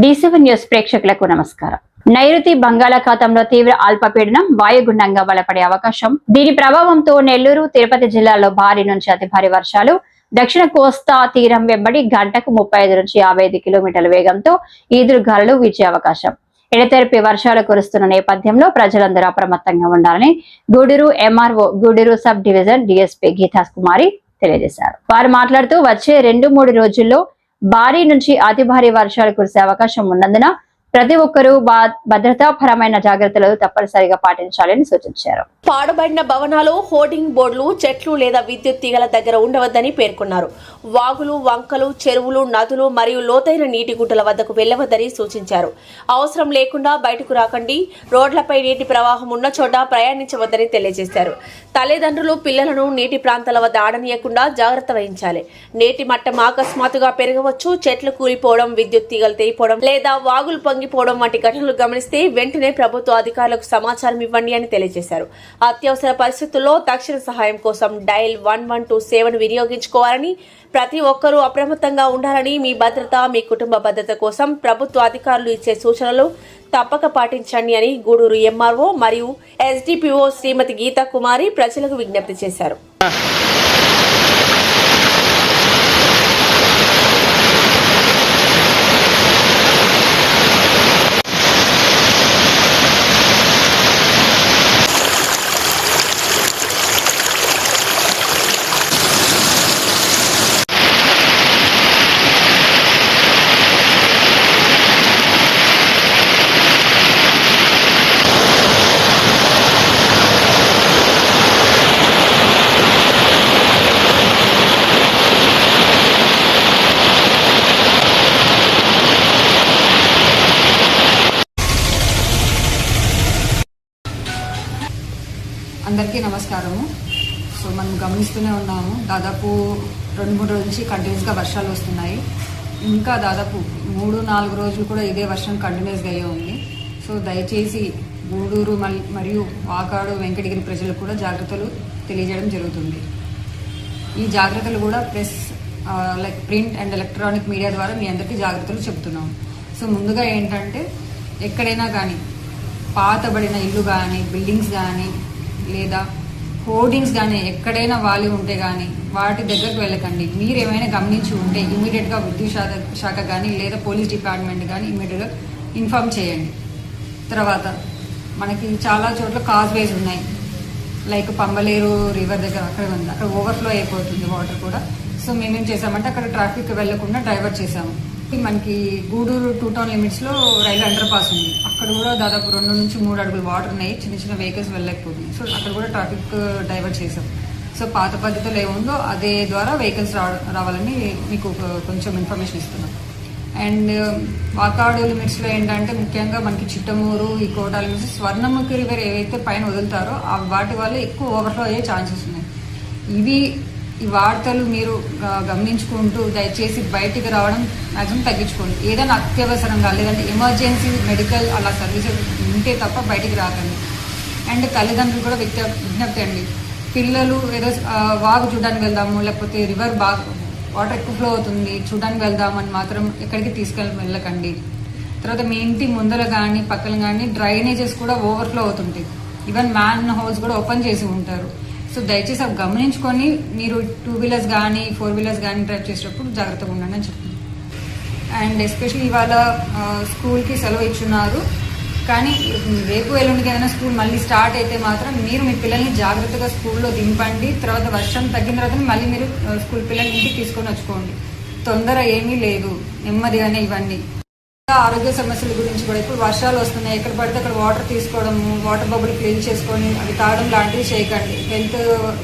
D news ప్రేక్షకులకు నమస్కారం. నైరుతి బంగాళాఖాతంలో తీవ్ర అల్పపీడనం వాయుగుండంగా బలపడే అవకాశం. దీని ప్రభావంతో నెల్లూరు తిరుపతి జిల్లాలో భారీ నుంచి అతి భారీ వర్షాలు. దక్షిణ కోస్తా తీరం వెంబడి గంటకు ముప్పై ఐదు నుంచి యాభై ఐదు కిలోమీటర్ల వేగంతో ఈదురుగాలు వీచే అవకాశం. ఎడతెరిపి వర్షాలు కురుస్తున్న నేపథ్యంలో ప్రజలందరూ అప్రమత్తంగా ఉండాలని Gudur MRO Gudur sub division DSP Geetha Kumari తెలియజేశారు. వారు మాట్లాడుతూ వచ్చే రెండు మూడు రోజుల్లో భారీ నుంచి అతి భారీ వర్షాలు కురిసే అవకాశం ఉన్నందున ప్రతి ఒక్కరూ బా- భద్రతాపరమైన జాగ్రత్తలు తప్పనిసరిగా పాటించాలని సూచించారు. పాడుబడిన భవనాలు హోర్డింగ్ బోర్డులు చెట్లు లేదా విద్యుత్ తీగల దగ్గర ఉండవద్దని పేర్కొన్నారు. వాగులు వంకలు చెరువులు నదులు మరియు లోతైన నీటి గుట్టల వద్దకు వెళ్ళవద్దని సూచించారు. అవసరం లేకుండా బయటకు రాకండి. రోడ్లపై నీటి ప్రవాహం ఉన్న చోట ప్రయాణించవద్దని తెలియజేశారు. తల్లిదండ్రులు పిల్లలను నీటి ప్రాంతాల వద్ద ఆడనీయకుండా జాగ్రత్త వహించాలి. నీటి మట్టం అకస్మాత్తుగా పెరగవచ్చు. చెట్లు కూలిపోవడం విద్యుత్ తీగలు తెగిపోవడం లేదా వాగులు లొంగిపోవడం వంటి ఘటనలు గమనిస్తే వెంటనే ప్రభుత్వ అధికారులకు సమాచారం ఇవ్వండి అని తెలియజేశారు. అత్యవసర పరిస్థితుల్లో తక్షణ సహాయం కోసం డైల్ వన్ వన్ టూ సేవను వినియోగించుకోవాలని ప్రతి ఒక్కరూ అప్రమత్తంగా ఉండాలని మీ భద్రత మీ కుటుంబ భద్రత కోసం ప్రభుత్వ అధికారులు ఇచ్చే సూచనలు తప్పక పాటించండి అని గూడూరు ఎంఆర్ఓ మరియు ఎస్డిపిఓ శ్రీమతి గీతా కుమారి ప్రజలకు విజ్ఞప్తి చేశారు. అందరికీ నమస్కారము. సో మనం గమనిస్తూనే ఉన్నాము. దాదాపు రెండు మూడు రోజుల నుంచి కంటిన్యూస్గా వర్షాలు వస్తున్నాయి. ఇంకా దాదాపు మూడు నాలుగు రోజులు కూడా ఇదే వర్షం కంటిన్యూస్గా అయ్యే ఉంది. సో దయచేసి గూడూరు మల్- మరియు వాకాడు వెంకటగిరి ప్రజలకు కూడా జాగ్రత్తలు తెలియజేయడం జరుగుతుంది. ఈ జాగ్రత్తలు కూడా press like print and electronic media ద్వారా మీ అందరికీ జాగ్రత్తలు చెప్తున్నాం. సో ముందుగా ఏంటంటే ఎక్కడైనా కానీ పాతబడిన ఇల్లు కానీ బిల్డింగ్స్ కానీ లేదా హోర్డింగ్స్ కానీ ఎక్కడైనా వాలి ఉంటే కానీ వాటి దగ్గరకు వెళ్ళకండి. మీరు ఏమైనా గమనించి ఉంటే ఇమీడియట్గా విద్యుత్ శాఖ శాఖ కానీ లేదా పోలీస్ డిపార్ట్మెంట్ కానీ ఇమీడియట్గా ఇన్ఫామ్ చేయండి. తర్వాత మనకి చాలా చోట్ల కాజ్వేస్ ఉన్నాయి. లైక్ పంబలేరు రివర్ దగ్గర అక్కడ ఉంది. అక్కడ ఓవర్ఫ్లో అయిపోతుంది వాటర్ కూడా. సో మేమేం చేసామంటే అక్కడ ట్రాఫిక్ వెళ్ళకుండా డైవర్ట్ చేసాము మనకి గూడూరు టూ టౌన్ లిమిట్స్లో రైలు అండర్ పాస్ ఉంది. అక్కడ కూడా దాదాపు రెండు నుంచి మూడు అడుగులు వాటర్ ఉన్నాయి. చిన్న చిన్న వెహికల్స్ వెళ్ళలేకపోతుంది సో అక్కడ కూడా ట్రాఫిక్ డైవర్ట్ చేసాం సో పాత పద్ధతిలో ఏముందో అదే ద్వారా వెహికల్స్ రావాలని మీకు కొంచెం ఇన్ఫర్మేషన్ ఇస్తున్నాం. అండ్ వాకాడు లిమిట్స్లో ఏంటంటే ముఖ్యంగా మనకి చిట్టమూరు ఈ కోట లిమిట్స్ స్వర్ణముఖి రివర్ ఏవైతే పైన వదులుతారో వాటి వల్ల ఎక్కువ ఓవర్ఫ్లో అయ్యే ఛాన్సెస్ ఉన్నాయి. ఇవి ఈ వార్తలు మీరు గమనించుకుంటూ దయచేసి బయటికి రావడం మ్యాక్సిమం తగ్గించుకోండి. ఏదైనా అత్యవసరంగా లేదంటే ఎమర్జెన్సీ మెడికల్ అలా సర్వీసెస్ ఉంటే తప్ప బయటికి రాకండి. అండ్ తల్లిదండ్రులు కూడా విజ్ఞ విజ్ఞప్తి అండి. పిల్లలు ఏదో వాగు చూడడానికి వెళ్దాము లేకపోతే రివర్ బాగా వాటర్ ఎక్కువ ఫ్లో అవుతుంది చూడడానికి వెళ్దామని మాత్రం ఎక్కడికి తీసుకెళ్ళి వెళ్ళకండి. తర్వాత మీ ఇంటి ముందర కానీ పక్కన కానీ డ్రైనేజెస్ కూడా ఓవర్ఫ్లో అవుతుంటాయి. ఈవెన్ మ్యాన్ హౌస్ కూడా ఓపెన్ చేసి ఉంటారు. సో దయచేసి అవి గమనించుకొని మీరు టూ వీలర్స్ కానీ ఫోర్ వీలర్స్ కానీ డ్రైవ్ చేసేటప్పుడు జాగ్రత్తగా ఉండండి అని చెప్తున్నాను. అండ్ ఎస్పెషల్లీ ఇవాళ స్కూల్కి సెలవు ఇచ్చున్నారు. కానీ రేపు ఎల్లుండికి ఏదైనా స్కూల్ మళ్ళీ స్టార్ట్ అయితే మాత్రం మీరు మీ పిల్లల్ని జాగ్రత్తగా స్కూల్లో దింపండి. తర్వాత వర్షం తగ్గిన తర్వాత మళ్ళీ మీరు స్కూల్ పిల్లల్ని ఇంటికి తీసుకొని వచ్చుకోండి. తొందర ఏమీ లేదు. నెమ్మదిగానే ఇవన్నీ. ఆరోగ్య సమస్యల గురించి కూడా ఇప్పుడు వర్షాలు వస్తున్నాయి. ఎక్కడ పడితే అక్కడ వాటర్ తీసుకోవడం వాటర్ బబుల్ క్లీన్ చేసుకొని అవి తాగడం లాంటివి చేయకండి. హెల్త్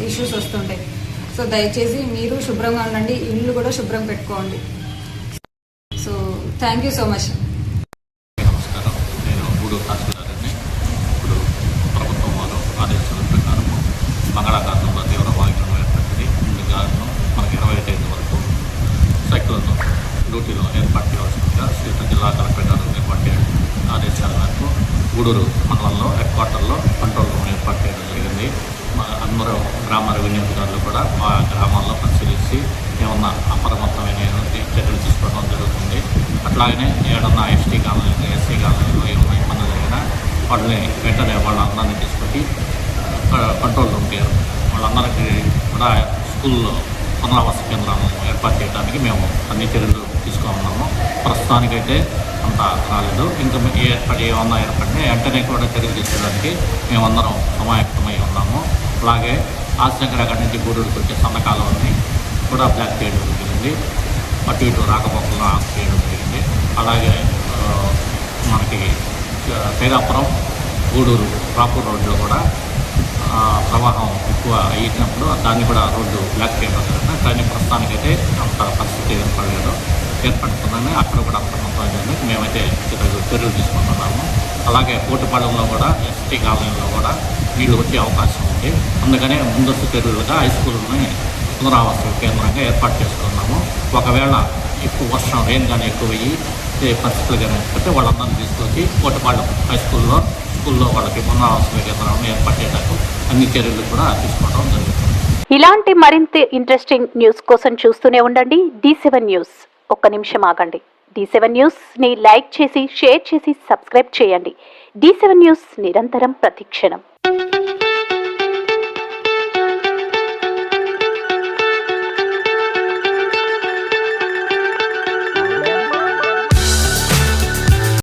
ఇష్యూస్ వస్తుంటాయి. సో దయచేసి మీరు శుభ్రంగా ఉండండి. ఇల్లు కూడా శుభ్రం పెట్టుకోండి. So thank you so much నమస్కారం. నేను గూడూరు తహసీల్దార్ని ఇప్పుడు ప్రభుత్వం వారు ఆదేశాల ప్రకారం బంగాళాఖాతంలో తీవ్ర వాయుగుణం ఏర్పడింది ఈ గాలిను మనకి ఇరవై ఐదు వరకు సైక్లోన్ డ్యూటీలో ఏర్పాటు చేయవలసిందిగా శ్రీత జిల్లా కలెక్టర్ గారు ఏర్పాటు చేయడం ఆదేశాల మేరకు గూడూరు మండలంలో హెడ్ క్వార్టర్లో కంట్రోల్ రూమ్ ఏర్పాటు చేయడం జరిగింది మా అందరూ గ్రామ రెవెన్యూ అధికారులు కూడా మా గ్రామాల్లో పరిశీలించి ఏమన్నా అప్రమత్తమైనటువంటి చర్యలు తీసుకోవడం జరుగుతుంది. అట్లాగనే ఏడన్నా ఎస్టీ కాలనీలో ఎస్సీ కాలనీలో ఏమైనా ఇబ్బందులు జరిగినా వాళ్ళని వెంటనే వాళ్ళందరినీ తీసుకొచ్చి క- కంట్రోల్ రూమ్ పేరు వాళ్ళందరికీ కూడా స్కూల్లో పునరావాస కేంద్రాలను ఏర్పాటు చేయడానికి మేము అన్ని చర్యలు తీసుకున్నాము ప్రస్తుతానికైతే అంత రాలేదు. ఇంకా ఏర్పడి ఏమన్నా ఏర్పడినా వెంటనే కూడా చర్యలు తీసుకోవడానికి మేమందరం సమాయత్తమై ఉన్నాము. అలాగే ఆశంకర అక్కడి నుంచి గూడూరుకు వచ్చే సన్నకాలవని కూడా బ్లాక్ చేయడం జరిగింది అటు ఇటు రాకపోకలను ఆఫ్ చేయడం జరిగింది అలాగే మనకి పేదాపురం గూడూరు రాపూర్ రోడ్లో కూడా ప్రవాహం ఎక్కువ అయినప్పుడు దాన్ని కూడా రోడ్డు బ్లాక్ చేయడం జరిగింది కానీ ప్రస్తుతానికైతే అంత పరిస్థితి ఏర్పడలేదు. ఏర్పడుతుందని అక్కడ కూడా అంత మొత్తం మేమైతే ఈరోజు చర్యలు తీసుకుంటున్నాము. అలాగే కోటిపాళెంలో కూడా ఎస్టీ కాలనీలో కూడా నీళ్ళు వచ్చే అవకాశం కాబట్టి అందుకనే ముందస్తు చర్యలుగా హై స్కూల్ని పునరావాస కేంద్రంగా ఏర్పాటు చేసుకున్నాము. ఒకవేళ ఎక్కువ వర్షం రెయిన్ కానీ ఎక్కువ అయ్యి పరిస్థితులు కానీ ఏర్పడితే వాళ్ళందరినీ తీసుకొచ్చి కోటపాలెం హై స్కూల్లో స్కూల్లో వాళ్ళకి పునరావాస కేంద్రాలను ఏర్పాటు చేయడానికి అన్ని చర్యలు కూడా తీసుకోవడం జరుగుతుంది ఇలాంటి మరింత ఇంట్రెస్టింగ్ న్యూస్ కోసం చూస్తూనే ఉండండి. డి సెవెన్ న్యూస్ ఒక్క నిమిషం ఆగండి. డి సెవెన్ న్యూస్ని లైక్ చేసి షేర్ చేసి సబ్స్క్రైబ్ చేయండి. డి సెవెన్ న్యూస్ నిరంతరం ప్రతిక్షణం.